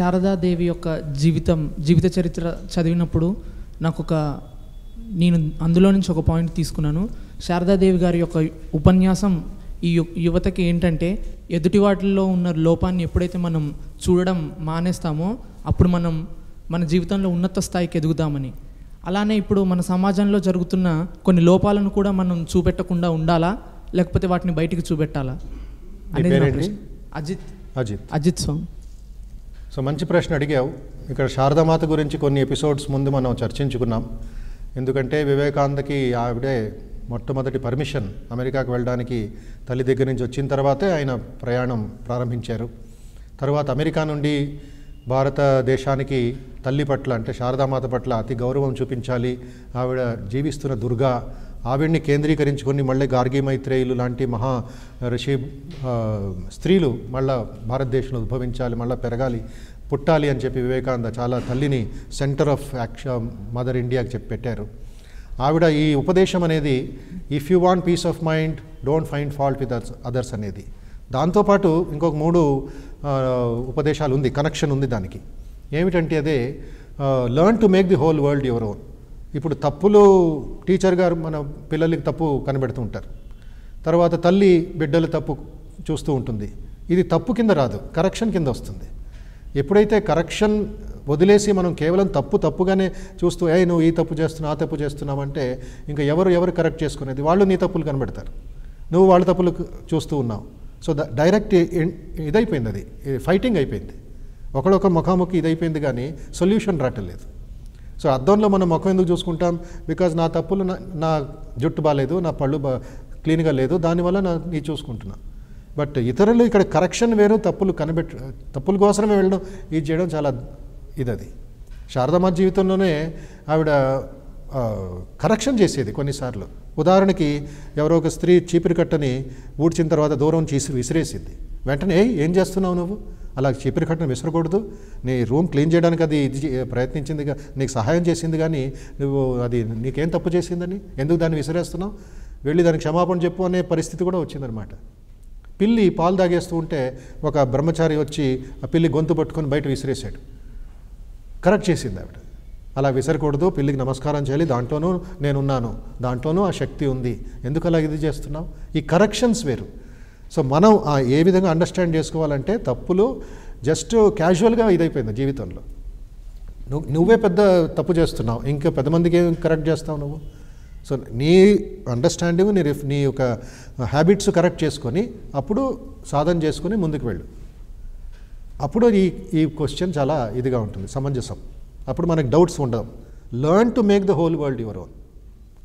శారదాదేవి యొక్క జీవితం జీవిత చరిత్ర చదివినప్పుడు నాకు ఒక నేను అందులో నుంచి ఒక పాయింట్ తీసుకున్నాను. శారదాదేవి గారి యొక్క ఉపన్యాసం ఈ యువతకి ఏంటంటే ఎదుటి వాటిల్లో ఉన్న లోపాన్ని ఎప్పుడైతే మనం చూడడం మానేస్తామో అప్పుడు మనం మన జీవితంలో ఉన్నత స్థాయికి ఎదుగుదామని. అలానే ఇప్పుడు మన సమాజంలో జరుగుతున్న కొన్ని లోపాలను కూడా మనం చూపెట్టకుండా ఉండాలా? లేకపోతే వాటిని బయటికి చూపెట్టాలా? అనేది. అజిత్. అజిత్. అజిత్ స్వామి. సో మంచి ప్రశ్న అడిగావు. ఇక్కడ శారదామాత గురించి కొన్ని ఎపిసోడ్స్ ముందు మనం చర్చించుకున్నాం. ఎందుకంటే వివేకానందకి ఆవిడే మొట్టమొదటి పర్మిషన్ అమెరికాకు వెళ్ళడానికి తల్లి దగ్గర నుంచి వచ్చిన తర్వాతే ఆయన ప్రయాణం ప్రారంభించారు. తర్వాత అమెరికా నుండి భారతదేశానికి తల్లి పట్ల అంటే శారదామాత పట్ల అతి గౌరవం చూపించాలి ఆవిడ జీవిస్తున్న దుర్గా ఆవిడ్ని కేంద్రీకరించుకొని మళ్ళీ గార్గి మైత్రేయులు లాంటి మహా ఋషి స్త్రీలు మళ్ళా భారతదేశంలో ఉద్భవించాలి మళ్ళీ పెరగాలి పుట్టాలి అని చెప్పి వివేకానంద చాలా తల్లిని సెంటర్ ఆఫ్ యాక్షన్ మదర్ ఇండియాకి చెప్పి పెట్టారు. ఆవిడ ఈ ఉపదేశం అనేది if you want peace of mind don't find fault with others అనేది. దాంతోపాటు ఇంకొక మూడు ఉపదేశాలు ఉంది కనెక్షన్ ఉంది దానికి. ఏమిటంటే అదే learn to make the whole world your own ఇప్పుడు తప్పులు టీచర్ గారు మన పిల్లలకి తప్పు కనబెడుతూ ఉంటారు. తర్వాత తల్లి బిడ్డల తప్పు చూస్తూ ఉంటుంది. ఇది తప్పు కింద రాదు కరెక్షన్ కింద వస్తుంది. ఎప్పుడైతే కరెక్షన్ వదిలేసి మనం కేవలం తప్పు తప్పుగానే చూస్తూ ఏ నువ్వు ఈ తప్పు చేస్తున్నావు ఆ తప్పు చేస్తున్నావంటే ఇంకా ఎవరు ఎవరు కరెక్ట్ చేసుకునేది? వాళ్ళు నీ తప్పులు కనబెడతారు నువ్వు వాళ్ళ తప్పులు చూస్తూ ఉన్నావు. సో ద డైరెక్ట్ ఇదైపోయింది అది. ఫైటింగ్ అయిపోయింది. ఒకడొక ముఖాముఖి ఇదైపోయింది కానీ సొల్యూషన్ రావట్లేదు సో అద్దంలో మనం ముఖం ఎందుకు చూసుకుంటాం? బికాజ్ నా తప్పులు నా నా జుట్టు బాగాలేదు నా పళ్ళు బా క్లీన్గా లేదు దానివల్ల నా నీ చూసుకుంటున్నా. బట్ ఇతరులు ఇక్కడ కరెక్షన్ వేరు తప్పులు కనిపెట్ట తప్పుల కోసమే వెళ్ళడం ఇది చేయడం చాలా ఇదది. శారదమ్మ జీవితంలోనే ఆవిడ కరెక్షన్ చేసేది కొన్నిసార్లు. ఉదాహరణకి ఎవరో ఒక స్త్రీ చీపిరి కట్టని ఊడ్చిన తర్వాత దూరం చేసి విసిరేసింది. వెంటనే ఏం చేస్తున్నావు నువ్వు? అలా చీపిరి కట్టను విసరకూడదు. నీ రూమ్ క్లీన్ చేయడానికి అది ఇది ప్రయత్నించింది నీకు సహాయం చేసింది కానీ నువ్వు అది నీకేం తప్పు చేసిందని? ఎందుకు దాన్ని విసిరేస్తున్నావు? వెళ్ళి దానికి క్షమాపణ చెప్పు అనే పరిస్థితి కూడా వచ్చిందనమాట పిల్లి పాలు తాగేస్తూ ఉంటే ఒక బ్రహ్మచారి వచ్చి ఆ పిల్లి గొంతు పట్టుకొని బయట విసిరేశాడు. కరెక్ట్ చేసింది ఆవిడ. అలా విసరకూడదు పిల్లికి నమస్కారం చేయాలి దాంట్లోనూ నేనున్నాను దాంట్లోనూ ఆ శక్తి ఉంది. ఎందుకు అలా ఇది చేస్తున్నావు? ఈ కరెక్షన్స్ వేరు. సో మనం ఏ విధంగా అండర్స్టాండ్ చేసుకోవాలంటే తప్పులు జస్ట్ క్యాజువల్గా ఇదైపోయింది జీవితంలో. నువ్వు నువ్వే పెద్ద తప్పు చేస్తున్నావు ఇంకా పెద్ద మందికి ఏం కరెక్ట్ చేస్తావు నువ్వు? సో నీ అండర్స్టాండింగ్ నీ రిఫ్ నీ యొక్క హ్యాబిట్స్ కరెక్ట్ చేసుకొని అప్పుడు సాధన చేసుకొని ముందుకు వెళ్ళు. అప్పుడు ఈ ఈ క్వశ్చన్ చాలా ఇదిగా ఉంటుంది సమంజసం. అప్పుడు మనకు డౌట్స్ ఉండవు. Learn to make the whole world your own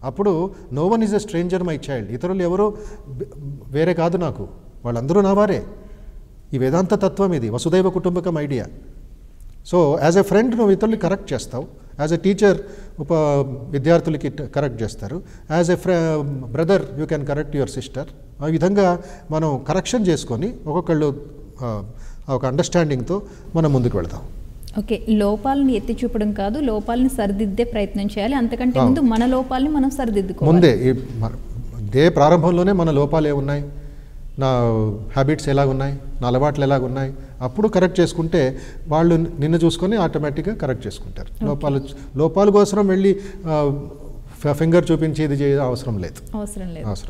అప్పుడు no one is a stranger my child. ఇతరులు ఎవరో వేరే కాదు నాకు. వాళ్ళందరూ నా వారే. ఈ వేదాంత తత్వం ఇది. వసుదైవ కుటుంబకం idea. So as a friend నువ్వు ఇతరులు కరెక్ట్ చేస్తావు. యాజ్ ఎ టీచర్ ఉప విద్యార్థులకి కరెక్ట్ చేస్తారు. As a ఫ్రె brother you can correct your sister. ఆ విధంగా మనం కరెక్షన్ చేసుకొని ఒక్కొక్కళ్ళు ఒక అండర్స్టాండింగ్తో మనం ముందుకు వెళ్తాం. ఓకే లోపాలను ఎత్తి చూపడం కాదు లోపాలని సరిదిద్దే ప్రయత్నం చేయాలి. అంతకంటే. ముందు మన లోపాలని మనం సరిదిద్దుకోవాలి. ముందే డే ప్రారంభంలోనే మన లోపాలు ఏమున్నాయి? నా హ్యాబిట్స్ ఎలాగున్నాయి? నా అలవాట్లు ఎలాగున్నాయి? అప్పుడు కరెక్ట్ చేసుకుంటే వాళ్ళు నిన్ను చూసుకొని ఆటోమేటిక్గా కరెక్ట్ చేసుకుంటారు. లోపాలు లోపాల కోసం వెళ్ళి ఫింగర్ చూపించి ఇది చేయ అవసరం లేదు. అవసరం లేదు. అవసరం.